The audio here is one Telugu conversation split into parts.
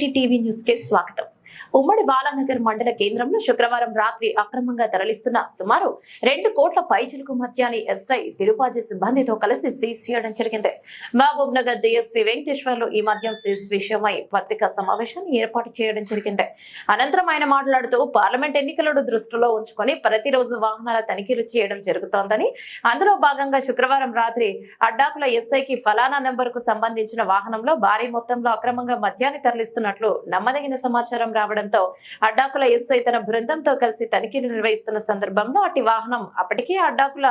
సిటీ టీవీ న్యూస్ కి స్వాగతం ఉమ్మడి బాలానగర్ మండల కేంద్రంలో శుక్రవారం రాత్రి అక్రమంగా తరలిస్తున్న సుమారు రెండు కోట్ల పైచిలుకు మద్యాన్ని ఎస్ఐ తిరుపాజీ సిబ్బందితో కలిసి సీజ్ చేయడం జరిగింది. మహబూబ్ నగర్ డిఎస్పీ వెంకటేశ్వర్లు ఈ మద్యం సీజ్ విషయమై పత్రికా సమావేశాన్ని ఏర్పాటు చేయడం జరిగింది. అనంతరం ఆయన మాట్లాడుతూ పార్లమెంట్ ఎన్నికలను దృష్టిలో ఉంచుకొని ప్రతిరోజు వాహనాల తనిఖీలు చేయడం జరుగుతోందని అందులో భాగంగా శుక్రవారం రాత్రి అడ్డాకుల ఎస్ఐకి ఫలానా నెంబర్కు సంబంధించిన వాహనంలో భారీ మొత్తంలో అక్రమంగా మద్యాన్ని తరలిస్తున్నట్లు నమ్మదగిన సమాచారం రావడంతో అడ్డాకుల ఎస్ఐ తన బృందంతో కలిసి తనిఖీలు నిర్వహిస్తున్న సందర్భంలో అటు వాహనం అప్పటికే అడ్డాకుల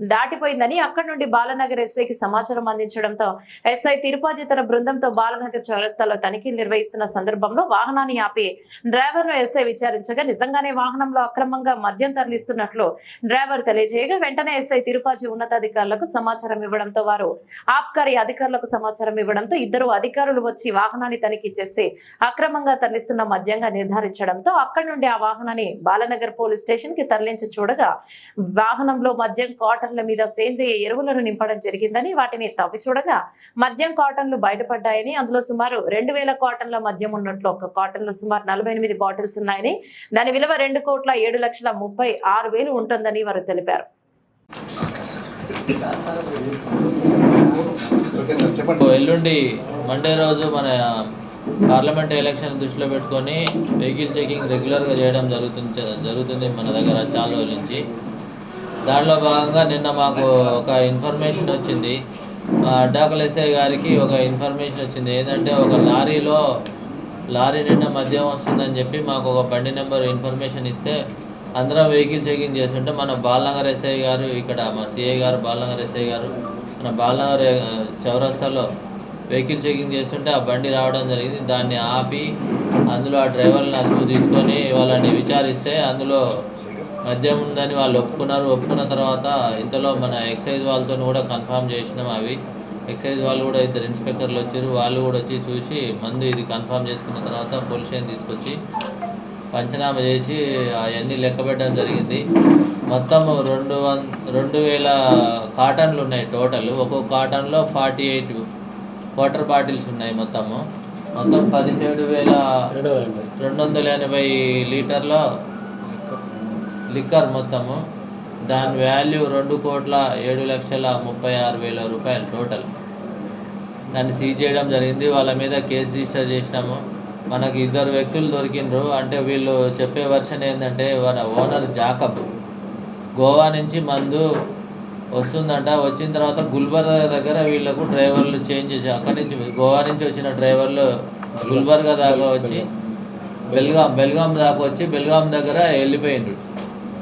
దాటిపోయిందని అక్కడి నుండి బాలనగర్ ఎస్ఐకి సమాచారం అందించడంతో ఎస్ఐ తిరుపాజీ తన బృందంతో బాలనగర్ చౌరస్తాలో తనిఖీలు నిర్వహిస్తున్న సందర్భంలో వాహనాన్ని ఆపి డ్రైవర్ను ఎస్ఐ విచారించగా నిజంగానే వాహనంలో అక్రమంగా మద్యం తరలిస్తున్నట్లు డ్రైవర్ తెలియజేయగా వెంటనే ఎస్ఐ తిరుపాజీ ఉన్నతాధికారులకు సమాచారం ఇవ్వడంతో వారు ఆబ్కారీ అధికారులకు సమాచారం ఇవ్వడంతో ఇద్దరు అధికారులు వచ్చి వాహనాన్ని తనిఖీ చేసి అక్రమంగా తరలిస్తున్న మద్యం మద్యంగా నిర్ధారించడంతో అక్కడి నుండి ఆ వాహనాన్ని బాలనగర్ పోలీస్ స్టేషన్కి తరలించి చూడగా వాహనంలో మద్యం కాటన్ల మీద సేంద్రియ ఎరువులను నింపడం జరిగిందని వాటిని తవ్వి చూడగా మద్యం కాటన్లు బయటపడ్డాయని అందులో సుమారు రెండు వేల కాటన్ల మద్యం ఉన్నట్లు ఒక కాటన్లో సుమారు నలభై ఎనిమిది బాటిల్స్ ఉన్నాయని దాని విలువ రెండు కోట్ల ఏడు లక్షల ముప్పై ఆరు వేలు ఉంటుందని వారు తెలిపారు. ఎల్లుండి మండే రోజు మన పార్లమెంట్ ఎలక్షన్ దృష్టిలో పెట్టుకొని వెహికల్ చెకింగ్ రెగ్యులర్గా చేయడం జరుగుతుంది జరుగుతుంది మన దగ్గర చాలా రోజుల నుంచి. దాంట్లో భాగంగా నిన్న మాకు ఒక ఇన్ఫర్మేషన్ వచ్చింది. మా అడ్డాకుల ఎస్ఐ గారికి ఒక ఇన్ఫర్మేషన్ వచ్చింది. ఏంటంటే ఒక లారీలో లారీ నిండా మద్యం వస్తుందని చెప్పి మాకు ఒక బండి నెంబర్ ఇన్ఫర్మేషన్ ఇస్తే అందరం వెహికల్ చెకింగ్ చేస్తుంటే మన బాలనగర్ ఎస్ఐ గారు ఇక్కడ మా సిఐ గారు బాలనగర్ ఎస్ఐ గారు మన బాలనగర్ చౌరస్తాలో వెహికల్ చెకింగ్ చేస్తుంటే ఆ బండి రావడం జరిగింది. దాన్ని ఆపి అందులో ఆ డ్రైవర్ని అదుపు తీసుకొని వాళ్ళని విచారిస్తే అందులో మద్యం ఉందని వాళ్ళు ఒప్పుకున్నారు. ఒప్పుకున్న తర్వాత ఇంతలో మన ఎక్సైజ్ వాళ్ళతో కూడా కన్ఫామ్ చేసినాం అవి. ఎక్సైజ్ వాళ్ళు కూడా ఇద్దరు ఇన్స్పెక్టర్లు వచ్చారు. వాళ్ళు కూడా వచ్చి చూసి మందు ఇది కన్ఫామ్ చేసుకున్న తర్వాత పొల్యూషన్ తీసుకొచ్చి పంచనామా చేసి అవన్నీ లెక్క పెట్టడం జరిగింది. మొత్తం రెండు వన్ రెండు వేల కాటన్లు ఉన్నాయి టోటల్. ఒక్కొక్క కాటన్లో ఫార్టీ ఎయిట్ వాటర్ బాటిల్స్ ఉన్నాయి మొత్తము. మొత్తం పదిహేడు వేల రెండు వందల ఎనభై లీటర్ల లిక్కర్ మొత్తము. దాని వాల్యూ రెండు కోట్ల ఏడు లక్షల ముప్పై ఆరు వేల రూపాయలు టోటల్. దాన్ని సీజ్ చేయడం జరిగింది. వాళ్ళ మీద కేసు రిజిస్టర్ చేసినాము. మనకి ఇద్దరు వ్యక్తులు దొరికిండ్రు. అంటే వీళ్ళు చెప్పే వర్షన్ ఏంటంటే మన ఓనర్ జాకబ్. గోవా నుంచి మందు వస్తుందంట. వచ్చిన తర్వాత గుల్బర్గా దగ్గర వీళ్ళకు డ్రైవర్లు చేంజ్ చేసి అక్కడి నుంచి గోవా నుంచి వచ్చిన డ్రైవర్లు గుల్బర్గా దాకా వచ్చి బెల్గాం బెల్గాం దాకా వచ్చి బెల్గాం దగ్గర వెళ్ళిపోయిండ్రు.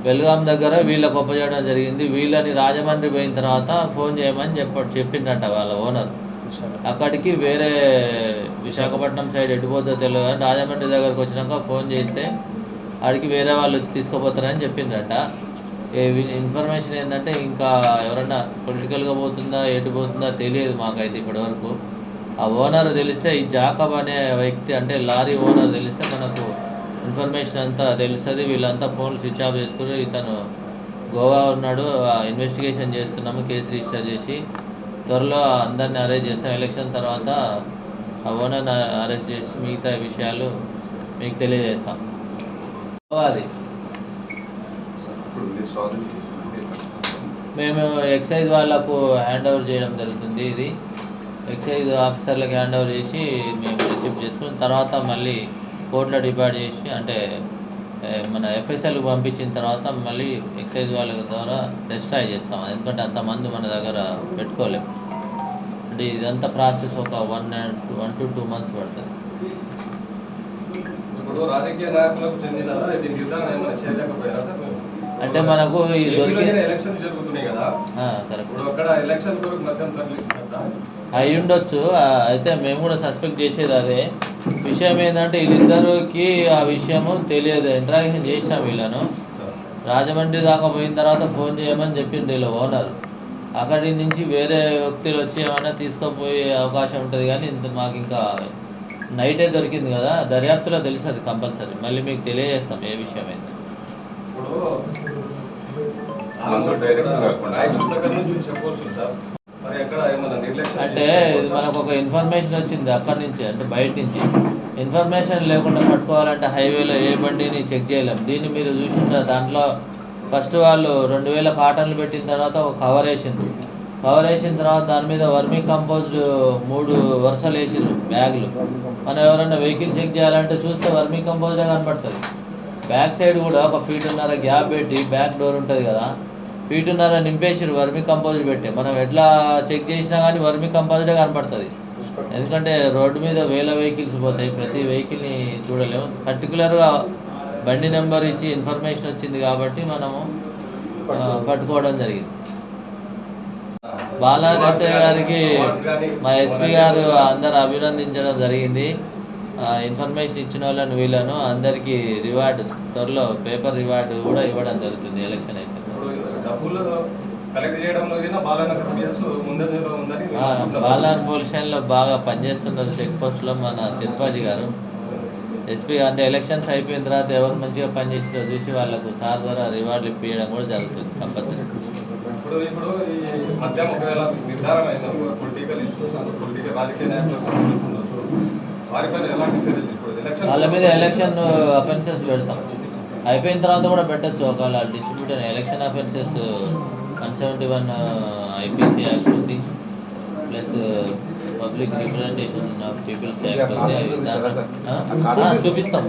బెల్గాం దగ్గర వీళ్ళకు ఒప్పచేయడం జరిగింది. వీళ్ళని రాజమండ్రి పోయిన తర్వాత ఫోన్ చేయమని చెప్ప చెప్పిండట వాళ్ళ ఓనర్. అక్కడికి వేరే విశాఖపట్నం సైడ్ ఎటుపోతుందో తెలియదు రాజమండ్రి దగ్గరకు వచ్చినాక ఫోన్ చేస్తే అక్కడికి వేరే వాళ్ళు వచ్చి తీసుకుపోతారని చెప్పిందట. ఇన్ఫర్మేషన్ ఏంటంటే ఇంకా ఎవరన్నా పొలిటికల్గా పోతుందా ఎటు పోతుందా తెలియదు మాకైతే ఇప్పటివరకు. ఆ ఓనర్ తెలిస్తే ఈ జాకబ్ అనే వ్యక్తి అంటే లారీ ఓనర్ తెలిస్తే మనకు ఇన్ఫర్మేషన్ అంతా తెలుస్తుంది. వీళ్ళంతా ఫోన్లు స్విచ్ ఆఫ్ చేసుకుని ఇతను గోవా ఉన్నాడు ఇన్వెస్టిగేషన్ చేస్తున్నాము కేసు రిజిస్టర్ చేసి త్వరలో అందరిని అరెస్ట్ చేస్తాం. ఎలక్షన్ తర్వాత ఆ ఓనర్ని అరెస్ట్ చేసి మిగతా విషయాలు మీకు తెలియజేస్తాం. అది. మీరు స్వాధీనం? మేము ఎక్సైజ్ వాళ్ళకు హ్యాండ్ ఓవర్ చేయడం జరుగుతుంది ఇది. ఎక్సైజ్ ఆఫీసర్లకు హ్యాండ్ ఓవర్ చేసి మేము రిసీవ్ చేసుకుని తర్వాత మళ్ళీ కోర్టులో డిపార్ట్ చేసి అంటే మన ఎఫ్ఎస్ఎల్కి పంపించిన తర్వాత మళ్ళీ ఎక్సైజ్ వాళ్ళ ద్వారా డెస్ట్రాయ్ చేస్తాం. ఎందుకంటే అంతమంది మన దగ్గర పెట్టుకోలేము అంటే ఇదంతా ప్రాసెస్ ఒక one one two two months పడుతుంది. ఇప్పుడు రాజకీయ నాయకులకు చెందినదా? ఇది నిర్ధారణ ఏమైనా చేయలేకపోయారా సార్? మీరు? అంటే మనకు ఈ ఎలక్షన్ జరుగుతున్నాయి కదా. ఎలక్షన్ అయి ఉండొచ్చు. అయితే మేము కూడా సస్పెక్ట్ చేసేది అదే. విషయం ఏంటంటే వీళ్ళిద్దరికి ఆ విషయము తెలియదు. ఇంట్రాక్షన్ చేసినాం వీళ్ళను. రాజమండ్రి దాకా పోయిన తర్వాత ఫోన్ చేయమని చెప్పిండు వీళ్ళ ఓనర్. అక్కడి నుంచి వేరే వ్యక్తులు వచ్చి ఏమైనా తీసుకుపోయే అవకాశం ఉంటుంది కానీ ఇంత మాకు ఇంకా నైటే దొరికింది కదా. దర్యాప్తులో తెలుస్తుంది కంపల్సరీ. మళ్ళీ మీకు తెలియజేస్తాం ఏ విషయం అయితే. ఇప్పుడు అంటే మనకు ఒక ఇన్ఫర్మేషన్ వచ్చింది అక్కడి నుంచి అంటే బయట నుంచి. ఇన్ఫర్మేషన్ లేకుండా పట్టుకోవాలంటే హైవేలో ఏ బండిని చెక్ చేయలేం. దీన్ని మీరు చూసింటారు దాంట్లో ఫస్ట్ వాళ్ళు రెండు వేల కాటన్లు పెట్టిన తర్వాత ఒక కవర్ వేసిండ్రు. కవర్ వేసిన తర్వాత దాని మీద వర్మీ కంపోజ్డ్ మూడు వరుసలు వేసిండ్రు బ్యాగులు. మనం ఎవరైనా వెహికల్ చెక్ చేయాలంటే చూస్తే వర్మీ కంపోజ్డే కనపడుతుంది. బ్యాక్ సైడ్ కూడా ఒక ఫీట్ ఉన్నర గ్యాప్ పెట్టి బ్యాక్ డోర్ ఉంటుంది కదా. ఫీట్ ఉన్నర నింపేసిరు వర్మీ కంపోజ్డ్ పెట్టి. మనం ఎట్లా చెక్ చేసినా కానీ వర్మీ కంపోజ్డే కనపడుతుంది. ఎందుకంటే రోడ్డు మీద వేల వెహికల్స్ పోతాయి ప్రతి వెహికల్ని చూడలేము. పర్టికులర్గా బండి నెంబర్ ఇచ్చి ఇన్ఫర్మేషన్ వచ్చింది కాబట్టి మనము పట్టుకోవడం జరిగింది. ఎస్ఐ గారికి మా ఎస్పీ గారు అందరు అభినందించడం జరిగింది. ఇన్ఫర్మేషన్ ఇచ్చిన వాళ్ళని వీళ్ళను అందరికీ రివార్డు త్వరలో పేపర్ రివార్డు కూడా ఇవ్వడం జరుగుతుంది ఎలక్షన్ ఆ, బాలాన్ పోలీస్ స్టేషన్లో బాగా పనిచేస్తున్నారు చెక్ పోస్ట్లో మన తిరుపతి గారు. ఎస్పీ అంటే ఎలక్షన్స్ అయిపోయిన తర్వాత ఎవరు మంచిగా పనిచేసిరో చూసి వాళ్ళకు సార్ ద్వారా రివార్డులు ఇప్పించడం కూడా జరుగుతుంది కంపల్సరీ. ఇప్పుడు ఇప్పుడు ఈ మద్యం ఒకవేళ నిర్ధారణ అయిన పొలిటికల్ ఇష్యూస్ పొలిటికల్ రాజకీయ నాయకులకు సంబంధించి వాళ్ళ మీద ఎలక్షన్ అఫెన్సెస్ పెడతాం. అయిపోయిన తర్వాత కూడా పెట్టచ్చు ఒకవేళ distributor election offences one seventy one IPC act ఉంది. Plus public representation of peoples act ఉంది. చూపిస్తాం.